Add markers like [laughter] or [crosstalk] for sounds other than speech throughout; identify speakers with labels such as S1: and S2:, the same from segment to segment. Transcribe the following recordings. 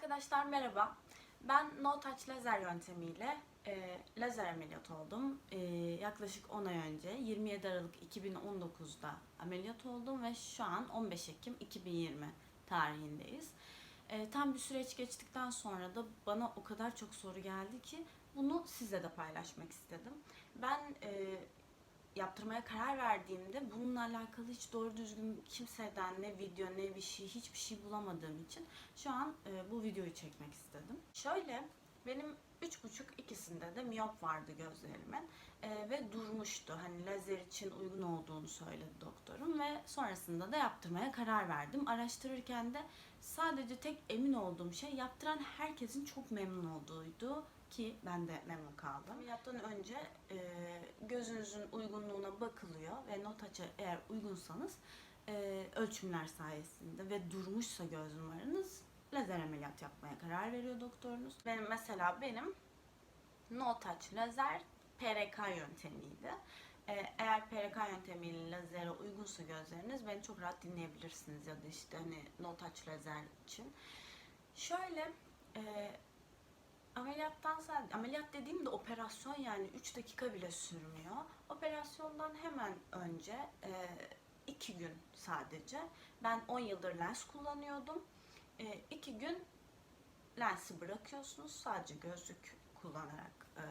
S1: Arkadaşlar merhaba. Ben no touch lazer yöntemiyle e, lazer ameliyat oldum. E, yaklaşık 10 ay önce 27 Aralık 2019'da ameliyat oldum ve şu an 15 Ekim 2020 tarihindeyiz. E, tam bir süreç geçtikten sonra da bana o kadar çok soru geldi ki bunu size de paylaşmak istedim. Ben e, yaptırmaya karar verdiğimde bununla alakalı hiç doğru düzgün kimseden ne video ne bir şey hiçbir şey bulamadığım için şu an e, bu videoyu çekmek istedim. Şöyle benim üç buçuk ikisinde de miyop vardı gözlerimin E, ve durmuştu. Hani lazer için uygun olduğunu söyledi doktorum ve sonrasında da yaptırmaya karar verdim. Araştırırken de sadece tek emin olduğum şey yaptıran herkesin çok memnun olduğuydu ki ben de memnun kaldım. Ameliyattan önce e, gözünüzün uygunluğuna bakılıyor ve notaça eğer uygunsanız e, ölçümler sayesinde ve durmuşsa göz numaranız lazer ameliyat yapmaya karar veriyor doktorunuz. Benim mesela benim no touch lazer PRK yöntemiydi. E, eğer PRK yöntemiyle lazere uygunsa gözleriniz beni çok rahat dinleyebilirsiniz ya da işte hani no touch lazer için. Şöyle e, ameliyattan sadece ameliyat dediğimde operasyon yani 3 dakika bile sürmüyor. Operasyondan hemen önce 2 gün sadece ben 10 yıldır lens kullanıyordum. 2 gün lensi bırakıyorsunuz sadece gözlük kullanarak e,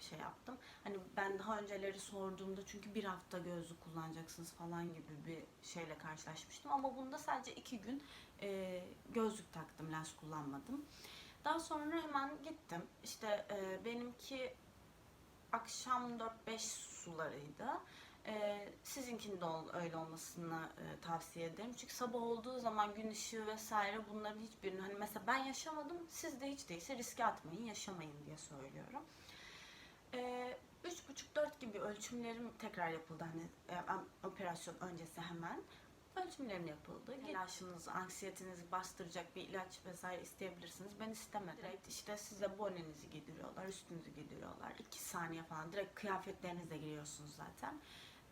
S1: şey yaptım. Hani ben daha önceleri sorduğumda çünkü bir hafta gözlük kullanacaksınız falan gibi bir şeyle karşılaşmıştım. Ama bunda sadece iki gün e, gözlük taktım, lens kullanmadım. Daha sonra hemen gittim. İşte e, benimki akşam 4-5 sularıydı. Ee, sizinkinin de ol- öyle olmasını e, tavsiye ederim. Çünkü sabah olduğu zaman gün ışığı vesaire bunların hiçbirini hani mesela ben yaşamadım siz de hiç değilse riske atmayın yaşamayın diye söylüyorum. Ee, üç buçuk dört gibi ölçümlerim tekrar yapıldı hani e, operasyon öncesi hemen. Ölçümlerim yapıldı. Telaşınızı, anksiyetinizi bastıracak bir ilaç vesaire isteyebilirsiniz. Ben istemedim. Direkt işte size bonenizi giydiriyorlar, üstünüzü giydiriyorlar. 2 saniye falan direkt kıyafetlerinizle giriyorsunuz zaten.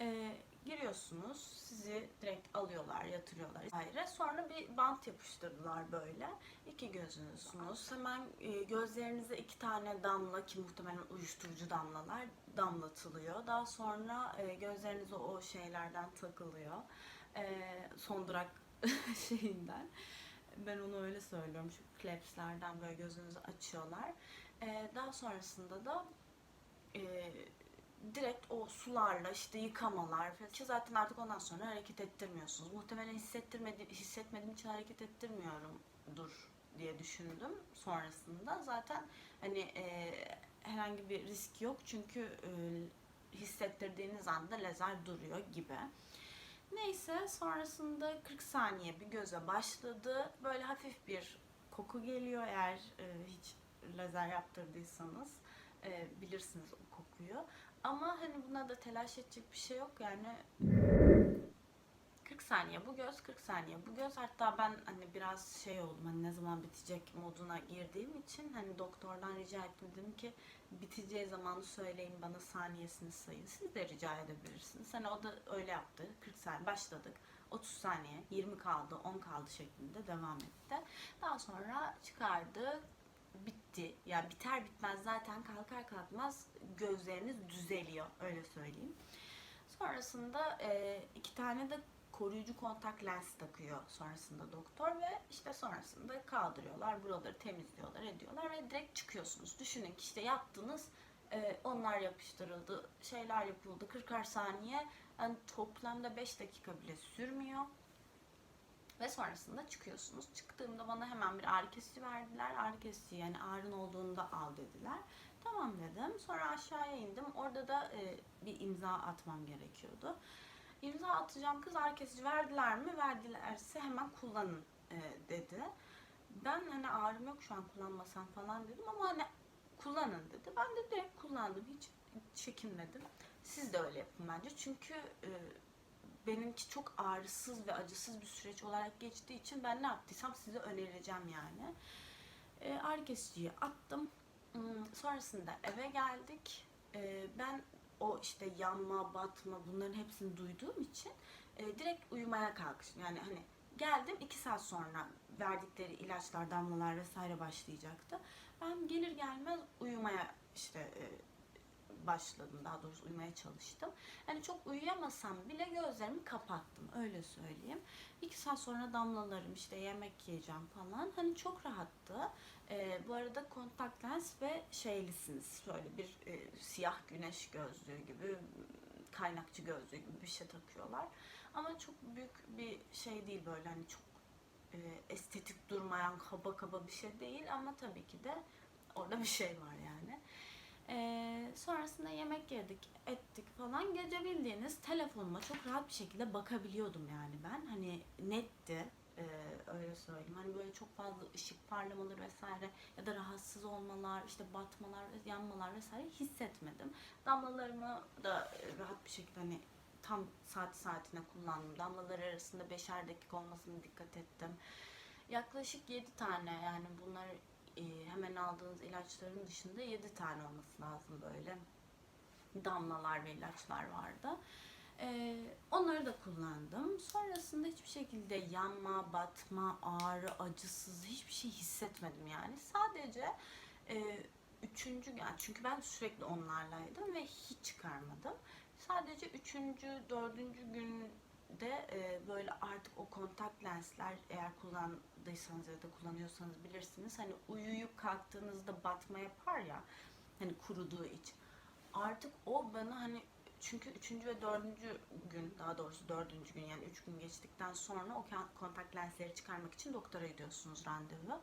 S1: Ee, giriyorsunuz, sizi direkt alıyorlar, yatırıyorlar vesaire. Sonra bir bant yapıştırdılar böyle. İki gözünüzsünüz. Hemen e, gözlerinize iki tane damla ki muhtemelen uyuşturucu damlalar damlatılıyor. Daha sonra e, gözlerinize o şeylerden takılıyor. E, son durak [laughs] şeyinden. Ben onu öyle söylüyorum. Şu klepslerden böyle gözünüzü açıyorlar. E, daha sonrasında da e, direkt o sularla işte yıkamalar falan. Ki zaten artık ondan sonra hareket ettirmiyorsunuz. Muhtemelen hissettirmedi, hissetmediğim için hareket ettirmiyorumdur diye düşündüm sonrasında. Zaten hani e, herhangi bir risk yok çünkü e, hissettirdiğiniz anda lazer duruyor gibi. Neyse sonrasında 40 saniye bir göze başladı. Böyle hafif bir koku geliyor eğer e, hiç lazer yaptırdıysanız e, bilirsiniz o kokuyu. Ama hani buna da telaş edecek bir şey yok yani 40 saniye bu göz, 40 saniye bu göz. Hatta ben hani biraz şey oldum hani ne zaman bitecek moduna girdiğim için hani doktordan rica ettim dedim ki biteceği zamanı söyleyin bana saniyesini sayın. Siz de rica edebilirsiniz. Hani o da öyle yaptı. 40 saniye başladık. 30 saniye, 20 kaldı, 10 kaldı şeklinde devam etti. Daha sonra çıkardı, bitti. Yani biter bitmez zaten kalkar kalkmaz gözleriniz düzeliyor öyle söyleyeyim. Sonrasında e, iki tane de koruyucu kontak lens takıyor sonrasında doktor ve işte sonrasında kaldırıyorlar, buraları temizliyorlar, ediyorlar ve direkt çıkıyorsunuz. Düşünün ki işte yaptınız, e, onlar yapıştırıldı, şeyler yapıldı, 40 saniye, yani toplamda 5 dakika bile sürmüyor. Ve sonrasında çıkıyorsunuz. Çıktığımda bana hemen bir ağrı kesici verdiler. Ağrı kesici yani ağrın olduğunda al dediler. Tamam dedim. Sonra aşağıya indim. Orada da e, bir imza atmam gerekiyordu. İmza atacağım kız ağrı kesici verdiler mi? Verdilerse hemen kullanın e, dedi. Ben hani ağrım yok şu an kullanmasam falan dedim ama hani kullanın dedi. Ben de direkt kullandım. Hiç çekinmedim. Siz de öyle yapın bence. Çünkü e, benimki çok ağrısız ve acısız bir süreç olarak geçtiği için ben ne yaptıysam size önereceğim yani. E, ağrı kesiciyi attım. Hmm, Sonrasında eve geldik. E, ben o işte yanma, batma bunların hepsini duyduğum için e, direkt uyumaya kalkıştım. Yani hani geldim iki saat sonra verdikleri ilaçlar, damlalar vesaire başlayacaktı. Ben gelir gelmez uyumaya işte e, başladım. Daha doğrusu uyumaya çalıştım. Yani çok uyuyamasam bile gözlerimi kapattım. Öyle söyleyeyim. İki saat sonra damlalarım işte yemek yiyeceğim falan. Hani çok rahattı. Ee, bu arada kontak lens ve şeylisiniz. Şöyle bir e, siyah güneş gözlüğü gibi kaynakçı gözlüğü gibi bir şey takıyorlar. Ama çok büyük bir şey değil böyle hani çok e, estetik durmayan kaba kaba bir şey değil ama tabii ki de orada bir şey var yani. Ee, sonrasında yemek yedik, ettik falan. Gece bildiğiniz telefonuma çok rahat bir şekilde bakabiliyordum yani ben. Hani netti, ee, öyle söyleyeyim. Hani böyle çok fazla ışık parlamaları vesaire ya da rahatsız olmalar, işte batmalar, yanmalar vesaire hissetmedim. Damlalarımı da e, rahat bir şekilde hani tam saat saatine kullandım. Damlalar arasında beşer dakika olmasına dikkat ettim. Yaklaşık 7 tane yani bunlar e, hemen aldığınız ilaçların dışında 7 tane olması lazım böyle damlalar ve ilaçlar vardı. E, onları da kullandım. Sonrasında hiçbir şekilde yanma, batma, ağrı, acısız hiçbir şey hissetmedim yani. Sadece e, üçüncü yani çünkü ben sürekli onlarlaydım ve hiç çıkarmadım. Sadece üçüncü, dördüncü günde e, böyle artık o kontak lensler eğer kullandıysanız ya da kullanıyorsanız bilirsiniz. Hani uyuyup kalktığınızda batma yapar ya hani kuruduğu için. Artık o bana hani çünkü üçüncü ve dördüncü gün daha doğrusu dördüncü gün yani üç gün geçtikten sonra o kontak lensleri çıkarmak için doktora gidiyorsunuz randevu.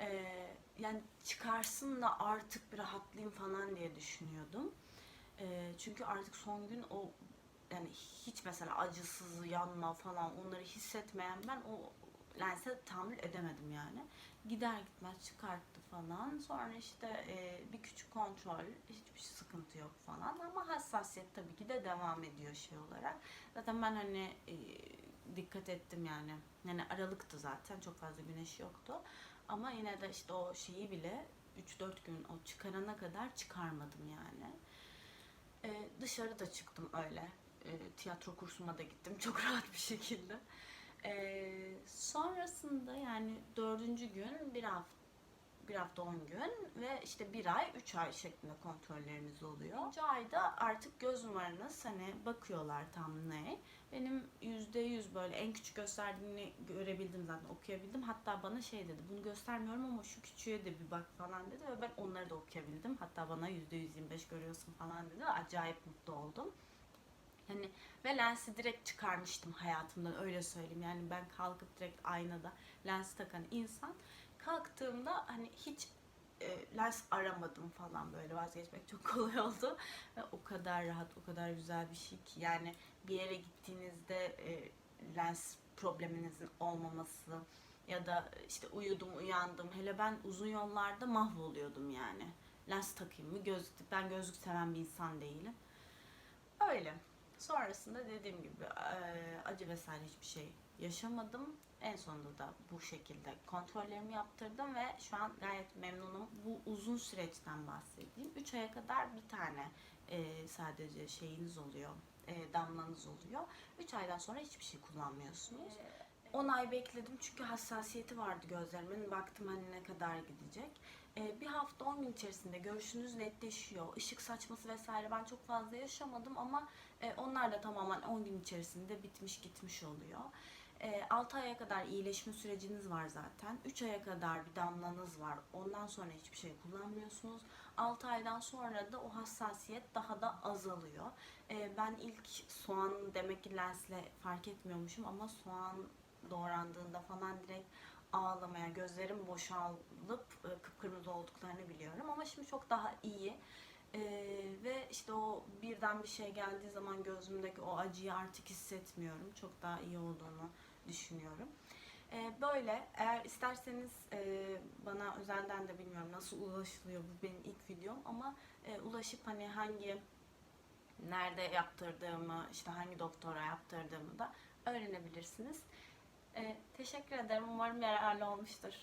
S1: Ee, yani çıkarsın da artık bir rahatlayayım falan diye düşünüyordum. Ee, çünkü artık son gün o yani hiç mesela acısız yanma falan onları hissetmeyen ben o lense tahammül edemedim yani. Gider gitmez çıkarttı falan. Sonra işte e, bir küçük kontrol, hiçbir sıkıntı yok falan. Ama hassasiyet tabii ki de devam ediyor şey olarak. Zaten ben hani e, dikkat ettim yani. Yani aralıktı zaten çok fazla güneş yoktu. Ama yine de işte o şeyi bile 3-4 gün o çıkarana kadar çıkarmadım yani. Ee, dışarı da çıktım öyle. Ee, tiyatro kursuma da gittim [laughs] çok rahat bir şekilde. Ee, sonrasında yani dördüncü gün bir hafta bir hafta 10 gün ve işte bir ay, üç ay şeklinde kontrolleriniz oluyor. Üçüncü ayda artık göz numaranız hani bakıyorlar tam ne. Benim yüzde yüz böyle en küçük gösterdiğini görebildim zaten okuyabildim. Hatta bana şey dedi bunu göstermiyorum ama şu küçüğe de bir bak falan dedi ve ben onları da okuyabildim. Hatta bana yüzde yüz yirmi beş görüyorsun falan dedi. Acayip mutlu oldum. Hani ve lensi direkt çıkarmıştım hayatımdan öyle söyleyeyim. Yani ben kalkıp direkt aynada lens takan insan kalktığımda hani hiç e, lens aramadım falan böyle vazgeçmek çok [laughs] kolay oldu. Ve o kadar rahat o kadar güzel bir şey ki yani bir yere gittiğinizde e, lens probleminizin olmaması ya da işte uyudum uyandım hele ben uzun yollarda mahvoluyordum yani. Lens takayım mı? Gözlük ben gözlük seven bir insan değilim. Öyle sonrasında dediğim gibi acı vesaire hiçbir şey yaşamadım en sonunda da bu şekilde kontrollerimi yaptırdım ve şu an gayet memnunum. Bu uzun süreçten bahsedeyim. 3 aya kadar bir tane sadece şeyiniz oluyor, damlanız oluyor. 3 aydan sonra hiçbir şey kullanmıyorsunuz. 10 ay bekledim çünkü hassasiyeti vardı gözlerimin. Baktım hani ne kadar gidecek. E, bir hafta 10 gün içerisinde görüşünüz netleşiyor. Işık saçması vesaire ben çok fazla yaşamadım ama e, onlar da tamamen 10 gün içerisinde bitmiş gitmiş oluyor. E, 6 aya kadar iyileşme süreciniz var zaten. 3 aya kadar bir damlanız var. Ondan sonra hiçbir şey kullanmıyorsunuz. 6 aydan sonra da o hassasiyet daha da azalıyor. E, ben ilk soğan demek ki lensle fark etmiyormuşum ama soğan doğrandığında falan direkt ağlamaya, gözlerim boşalıp e, kıpkırmızı olduklarını biliyorum. Ama şimdi çok daha iyi. Ee, ve işte o birden bir şey geldiği zaman gözümdeki o acıyı artık hissetmiyorum. Çok daha iyi olduğunu düşünüyorum. Ee, böyle eğer isterseniz e, bana özelden de bilmiyorum nasıl ulaşılıyor bu benim ilk videom ama e, ulaşıp hani hangi nerede yaptırdığımı işte hangi doktora yaptırdığımı da öğrenebilirsiniz. Teşekkür ederim. Umarım yararlı olmuştur.